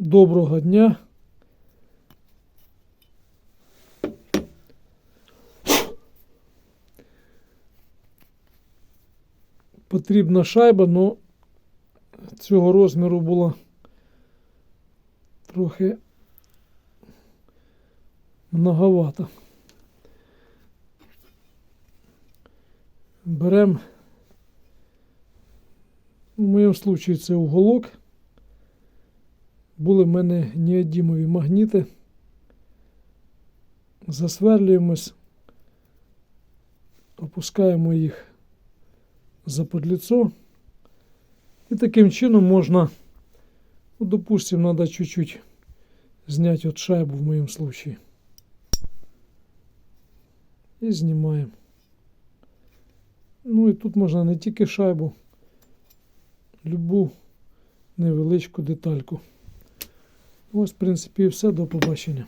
Доброго дня. Потрібна шайба, але цього розміру була трохи многовато. Беремо, в моєму случаї це уголок. Були в мене неодімові магніти. Засверлюємось, опускаємо їх за подліцо. І таким чином можна, ну, допустим, надо чуть-чуть снять от шайбу в моем случае. І знімаємо. Ну і тут можна не тільки шайбу, любу невеличку детальку. Ось, в принципі, все. До побачення.